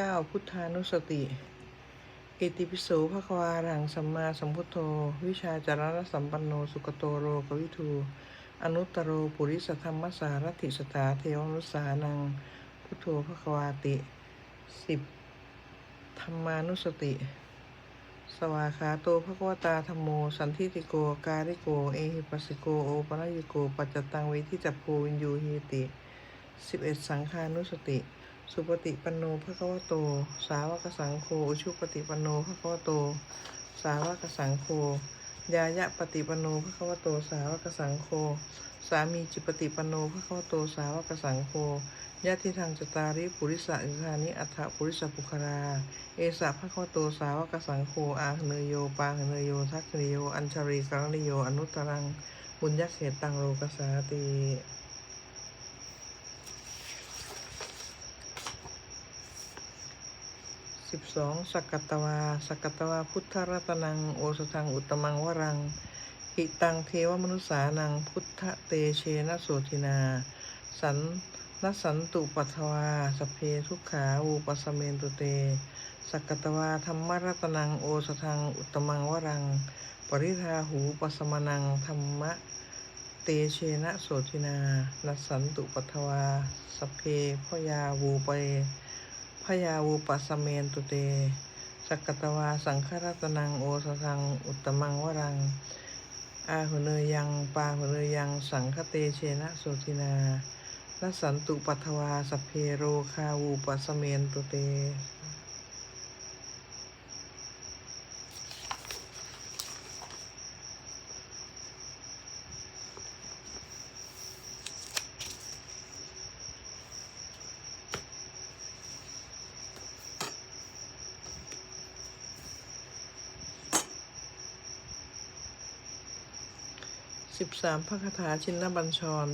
9 พุทธานุสติอิติปิโสภควารังสัมมาสัมพุทโธ วิชาจารณสัมปันโนสุกโตโรกวิทู อนุตตโรปุริสธรรมสารถิสตาเทวนุสานัง พุทโธภควาติสิบธรรมานุสติ สวาขาโตภควตาธรรมโม สันทิติโก การิโก เอหิปัสสิโก โอปะยโก ปัจจตังเวทิจัพโพวินยูหีติสิบเอ็ดสังฆานุสติ สุปฏิปันโนภควโต สาวกสังโฆอุชุปฏิปันโนภควโต สาวกสังโฆยายะปฏิปันโนภควโต สาวกสังโฆสามีจิปฏิปันโนภควโต สาวกสังโฆญาติทางจตาริปุริสะอิธานิอัฏฐปุริสปุครา เอสะภควโต สาวกสังโฆอาหเนโยปาหเนโยทักเนโย อัญชรีกรณิโย อนุตตรังบุญยเขตังโลกสาติ สิบสองสักกตวา สักกตวาพุทธรัตนัง โอสทังอุตมังวรังหิตังเทวมนุษสานัง พุทธเตเชนะโสทินา สันนสันตุปัทวา สเพทุกขาวูปสเมนตุเต สักกตวาธรรมรัตนัง โอสทังอุตมังวรัง ปริทาหูปสมนังธรรมะเตเชนะโสทินา นัสสันตุปัทวา สเพพยาวูเป พยาวุปัสเมนตุเต สักตวาสังฆรัตนังโอสทังอุตมังวรัง อาหุเนยังปาหุเนยังสังคเตเชนะโสตินา นสันตุปัทวาสเพโรคาวูปัสสเมนตุเต สิบสามพระคาถาชินนบัญชร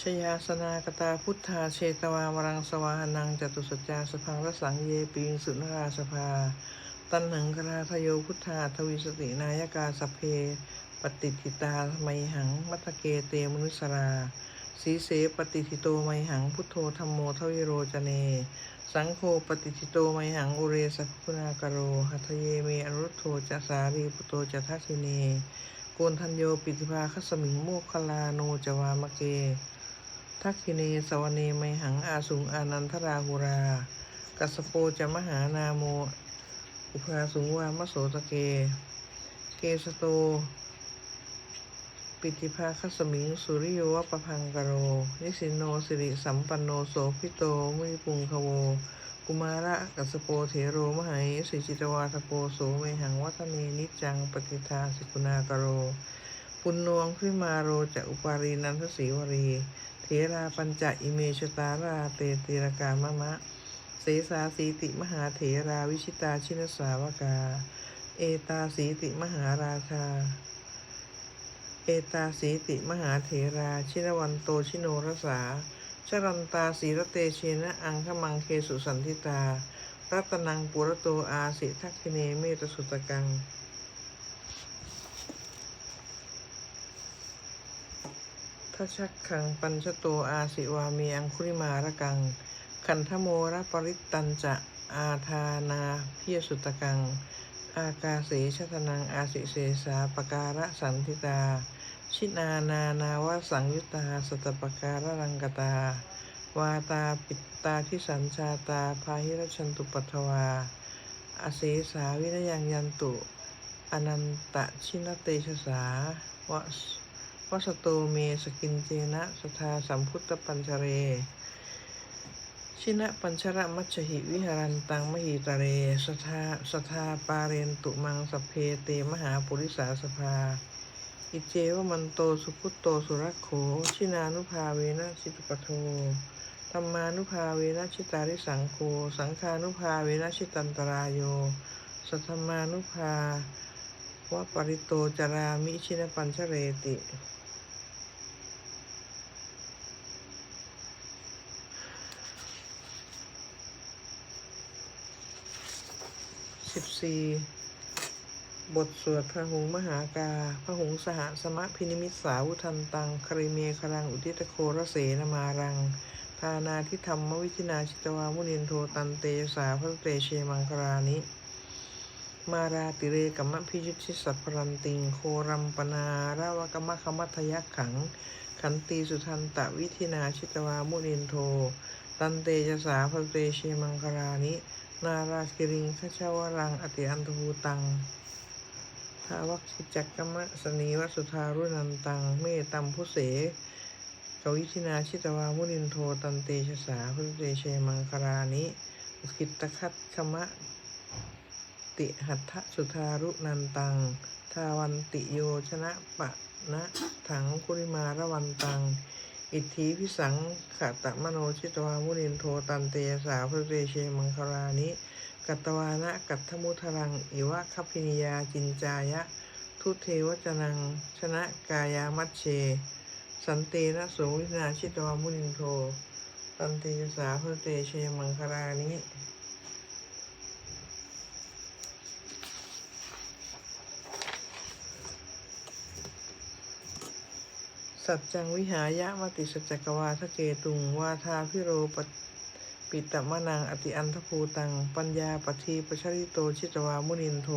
ชยาสนากตาพุทธาเชตวามรังสวาหนังจตุสัจจาสพังรสังเยปีงสุนราสภา ตันหังกราทโยพุทธาทวิสตินายกาสพเพ ปฏิทิตาไมหัง มัตตเกเตมนุสราสีเสปฏิทิโตไมหังพุทโธธรรมโมทวิโรจเน สังโฆปฏิทิโตไมหังอุเรสกุณากโรหัทเยเมอรุโธจะสารีปุโตจะทัสสิเน โกนทันโยปิติภาคัสมิงโมคคลาโนจวามะเก ทักขิเนสวเนไมหังอาสุงอานันทราหุรา กัสโปจะมหานาโม อุภาสุงวามโสตะเก เกสโต ปิติภาคัสมิงสุริโยวปพังกโร นิสินโนสิริสัมปันโนโสพิโตมุนิปุงคโว กุมาระกัสโปเถโรมหายสิจิตวาทโปโสเมหังวัฒเนนิจังปฏิทาสิกุณากโร ปุณโนงพิมาโรจะอุปารีนันทสีวรี เทราปัญจอิเมชตาราเตติรกามะมะ เสสาสีติมหาเถราวิชิตาชินสาวกา เอตาสีติมหาราชา เอตาสีติมหาเถรา ชินวันโตชิโนรสา ชรันตาสีรเตเชนะอังคมังเคสุสันทิตา รัตนังปุระโตอาสิทักขิเนเมตสุตกัง ทัชักขังปัญชโตอาสิวามีอังคุริมาระกัง ขันธโมระปริตตันจะอาทานาพิยสุตกัง อากาเสชตนังอาสิเสสาปการะสันทิตา ชินานานาวสังยุตตาสตปการะรังกตา วาตาปิตตาทิสัญชาตา พาหิรชันตุปัทวา อเสสาวิรยังยันตุ อนันตชินเตชสาวะวสโตเมสกินเจนะสทาสัมพุทธปัญชเร ชินะปัญชระมัจฉหิวิหารันตังมหิตาเร สทาสทาปาเรนตุมังสเพเตมหาปุริสาสภา อิเจวมันโตสุพุตโตสุรักโข ชินานุภาเวนะชิตุปโทธรรมานุภาเวนะชิตาริสังโฆ สังฆานุภาเวนะชิตันตรายโย สัทธมานุภาวะปริโตจารามิชินปัญชเรติสิบสี่ บทสวดพระหงมหากา พระหงสหสมะพินิมิตสาวุทันตัง คริเมครัง อุทิตโครเสนมารัง ทานาทิธรรมวิจินาชิตวามุนินโทตันเตสาพระเตเชมังครานิ มาราติเรกัมมะพิยุทธิสัพพรันติง โครัมปนาราวกัมมะคมัทยักขัง ขันตีสุทันตะวิธินาชิตวามุนินโท ตันเตจสาพระเตเชมังครานิ นาราคิริงขชาวรังอติอันตภูตัง ทาวัคิจักกมะสนีวัสุธารุนันตัง เมตัมพุเสกวิธินาชิตวามุนินโทตันเตชะสาพุทธเตเชมังคารานิอุกิตคัตขมะ ติหัตถสุธารุนันตัง ทาวันติโยชนะปะนะถังคุริมาระวันตัง อิทธิพิสังขะตะมโนชิตวามุนินโทตันเตยสาพุทธเตเชมังคารานิ กัตวานะกัตถมุทรังอิวะคัพพินิยาจินจายะ ทุเทวจนัง ชนะกายามัชเช สันเตนะโสวินาชิตวามุนินโทตันเตยสาพุทธเตเชมังคารานิสัจจังวิหายะมติสัจจกวาทะเกตุงวาทาพิโรป ปิตมะนังอติอันทภูตัง ปัญญาปทีปชริโตชิตวามุนินโท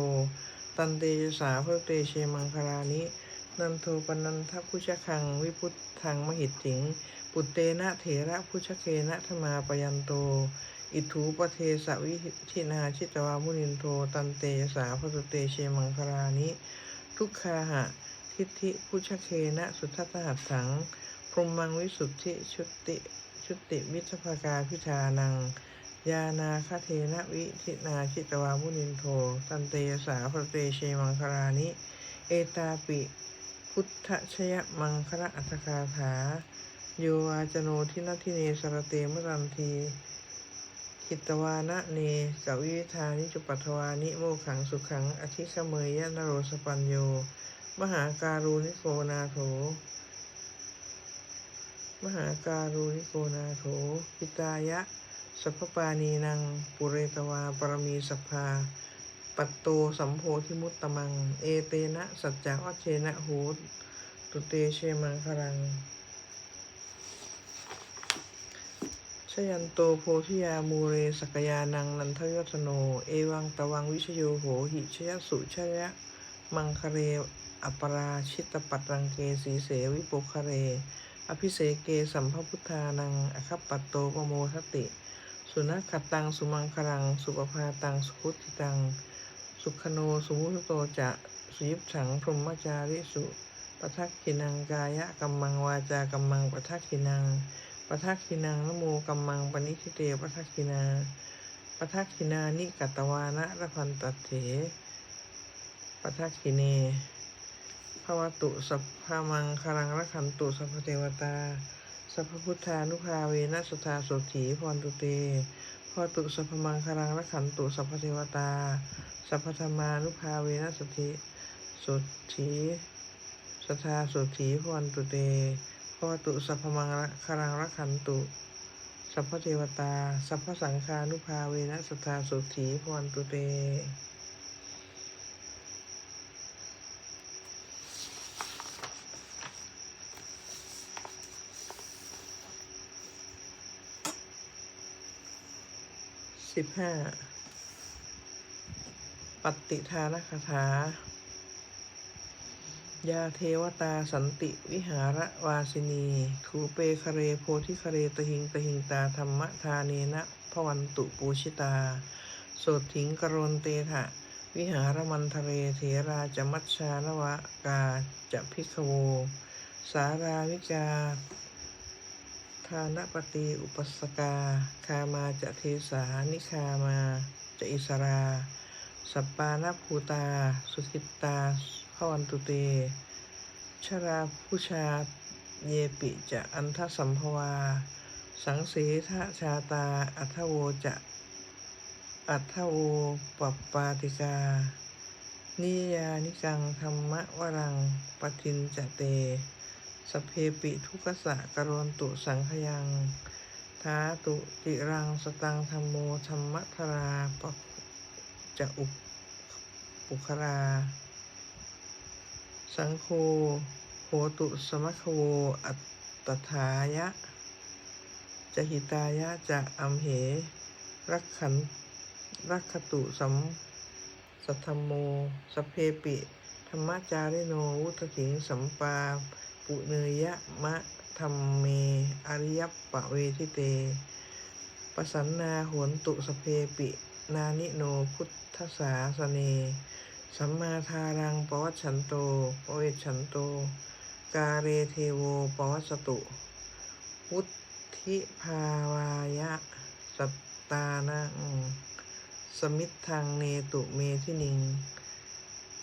ตันเตยสาพระเตเชมังคารานิ นันโทปนันทพุชคัง วิพุทธังมหิตถิง ปุตเตนะเถระพุชเคนะธมาปยันโต อิถูปเทสวิธินาชิตวามุนินโท ตันเตยสาพระเตเชมังคารานิ ทุกขาหะ ทิฏฐิพุชเคนะสุทัตหัตถังพรหมังวิสุทธิชุติ ชุติมิตรภากาพิธานัง ยานาคเทนะวิธินาชิตวามุนินโท ตันเตยสาพระเตเชมังครานิ เอตาปิ พุทธชยมังคระอัตคาถา โยวาจโนทินทิเนสรเตมรันทีกิตวานะเนกวิวิธานิจุปัทวานิโมขังสุขังอธิสเมยยะนโรสปัญโย มหาการุณิโกนาโถ มหาการุณิโกนาโถปิตายะ สัพปานีนังปุเรตวาปรมีสัพพาปัตโตสัมโพธิมุตตมัง เอเตนะ สัจจวัชเชนะโหตุเตเชมังครังชยันโตโพธิยามูเรสกยานังนันทยตโน เอวังตวังวิชโยโหหิชยสุชยะมังคเรอปราชิตปัตรังเกสีเสวิปุคเร อภิเสเกสัมภพุทธานังอคัปปัตโตปโมทติ สุนัขตังสุมังคลัง สุปภาตังสุพุติตัง สุขโนสุมุตโตจะสุยิบฉังพรหมจาริสุปทักขินังกายะกัมมังวาจากัมมังปทักขินังปทักขินังนโมกัมมังปณิทิเตปทักขินาปทักขินานิกัตวานะระพันตเถปทักขิเน วตุสัพพมังคารังรักขันตุสัพเทวตา สัพพุทธานุภาเวนัสทาโสถีพรตุเตพรตุสัพพมังคารังรักขันตุสัพเทวตา สัพพธรรมานุภาเวนัสถิโสถีสทาโสถีพรตุเตพรตุสัพพมังคารังรักขันตุ สัพเทวตา สัพพสังฆานุภาเวนัสทาโสถีพรตุเต สิบห้าปฏิทานคาถายาเทวตาสันติวิหารวาสินีถูเปคเรโพธิคเรตหิงตหิงตาธรรมทาเนนะพวันตุปูชิตา โสดถิงกรณเตถะ วิหารมันทะเรเถราจะมัชชานวกาจะพิกโว สาราวิกา ทานปฏิอุปสกา คามาจะเทสานิคามาจะอิสรา สัปปานภูตา สุขิตตาพวันตุเต ชราผู้ชาเยปิจะอันทสัมภวา สังเสทชาตา อัทโวจะอัทโวปปปาติกา นิยานิกังธรรมวรังปทินจะเต สเพปิทุกสะกรณตุสังขยังท้าตุติรังสตังธรรมโมธรรมทราปะจะอุปปุครา สังโฆโหตุสมัคโวอัตตถายะ จะหิตายะจะอัมเห รักขันรักขตุสัมสัทธโม สเพปิ ธรรมจาริโนวุตถิงสัมปา ปุเนยะมะธรรมเม อริยปะเวทิเตปสันนาหนตุสเพปิ นานิโนพุทธศาสเน สัมมาทารังปวัชันโตปเวชันโต กาเรเทโวปวัสสตุ วุธิภาวายะสัตตานังสมิทธังเนตุเมทินิง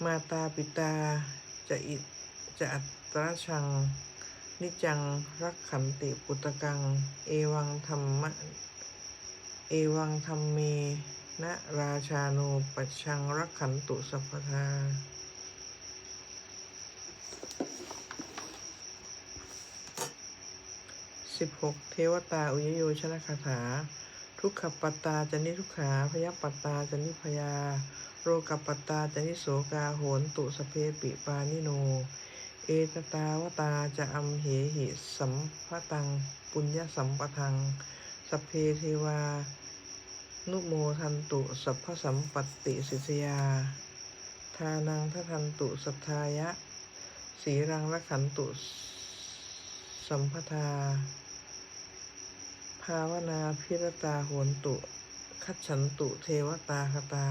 มาตาปิตาจะอิจะอัต ราชัง นิจังรักขันติปุตตกัง เอวังธรรมะ เอวังธรรมเมนะราชาโนปัชชังรักขันตุสัพพทาสิบหกเทวตาอุยโยชนะคาถา ทุกขปัตตาจะนิทุกขาพยปัตตาจะนิพยา โรกปัตตาจะนิโสกาโหนตุสเพปิปานิโน เอตตาวตาจะอัมเหหิสัมภตัง ปุญญสัมปทังสพเพเทวา นุโมทันตุสัพพสัมปติสิทยา ทานังททันตุสัทธายะ สีรังละขันตุสัมปทา ภาวนาพิรตาโหนตุ คัจฉันตุเทวตาคตา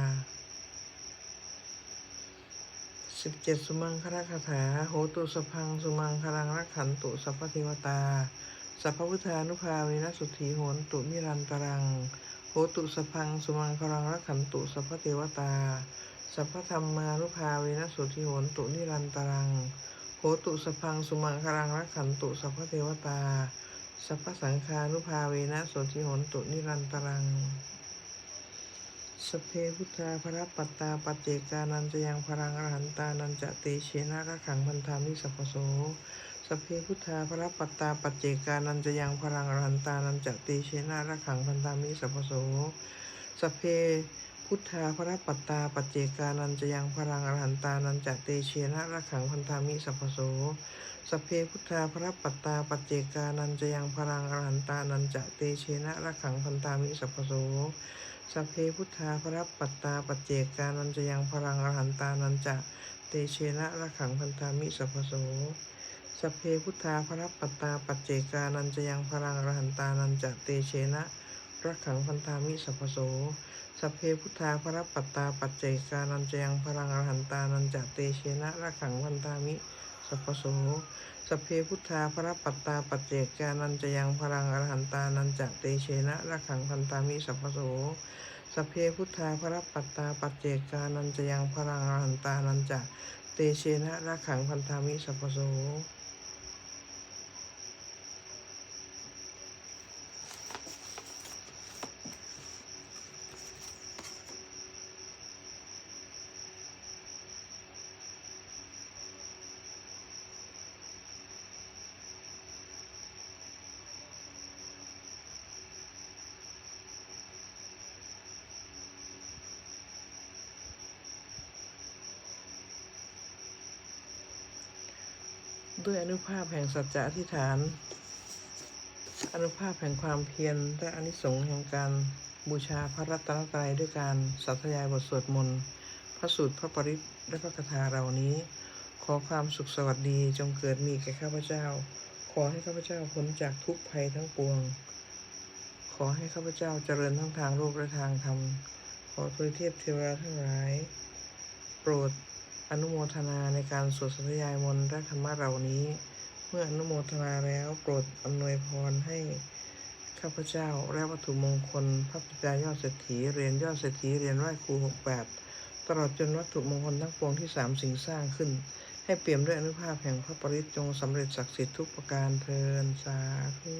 สิบเจ็ดสุมังคลคาถา โหตุสพังสุมังคลังรักขันตุสัพพเทวตา สัพพพุทธานุภาเวนะสุธีโหนตุนิรันตรัง โหตุสพังสุมังคลังรักขันตุสัพพเทวตา สัพพธรรมานุภาเวนะสุธีโหนตุนิรันตรัง โหตุสพังสุมังคลังรักขันตุสัพพเทวตา สัพพสังฆานุภาเวนะโสติโหนตุนิรันตรัง สเพพุทธาพระปัตตาปัจเจกานันจะยังพรังอรหันตานันจะเตเชนะระขังพันธามิสัพโสสเพพุทธาพระปัตตาปัจเจกานันจะยังพรังอรหันตานันจะเตเชนะระขังพันธามิสัพโสสเพพุทธาพระปัตตาปัจเจกานันจะยังพรังอรหันตานันจะเตเชนะระขังพันธามิสัพโสสเพพุทธาพระปัตตาปัจเจกานันจะยังพลังอรหันตานันจะเตเชนะระขังพันตามิสัพโส สัพเพพุทธาพระปัตตาปัจเจกานันจะยังพลังอรหันตานันจะเตเชนะระขังพันตามิสัพโสสัพเพพุทธาพระปัตตาปัจเจกานันจะยังพลังอรหันตานันจะเตเชนะระขังพันตามิสัพโสสัพเพพุทธาพระปัตตาปัจเจกานันจะยังพลังอรหันตานันจะเตเชนะระขังพันตามิ สัพพโสสพเพพุทธาพระปัตตาปัจเจกานันจะยังพลังอรหันตานันจะเตเชนะระขังพันตามิสัพพโสสพเพพุทธาพระปัตตาปัจเจกานันจะยังพลังอรหันตานันจะเตเชนะระขังพันตามิสัพพโส ด้วยอนุภาพแห่งสัจจะอธิษฐาน อนุภาพแห่งความเพียรและอนิสงส์แห่งการบูชาพระรัตนตรัยด้วยการสัทยายบทสวดมนต์พระสูตรพระปริตและพระคาถาเหล่านี้ ขอความสุขสวัสดีจงเกิดมีแก่ข้าพเจ้า ขอให้ข้าพเจ้าพ้นจากทุกภัยทั้งปวง ขอให้ข้าพเจ้าเจริญทั้งทางโลกและทางธรรมขอทวยเทพเทวดาทั้งหลาย โปรด อนุโมทนาในการสวดสัทยายมนต์และธรรมะเหล่านี้ เมื่ออนุโมทนาแล้วโปรดอำนวยพรให้ข้าพเจ้าและวัตถุมงคลพระปิตายอดเศรษฐีเรียนยอดเศรษฐีเรียนไหว้ครูหกแบบตลอดจนวัตถุมงคลทั้งปวงที่สามสิ่งสร้างขึ้น ให้เปี่ยมด้วยอนุภาพแห่งพระปริตจงสำเร็จศักดิ์สิทธิ์ทุกประการเทินสาธุ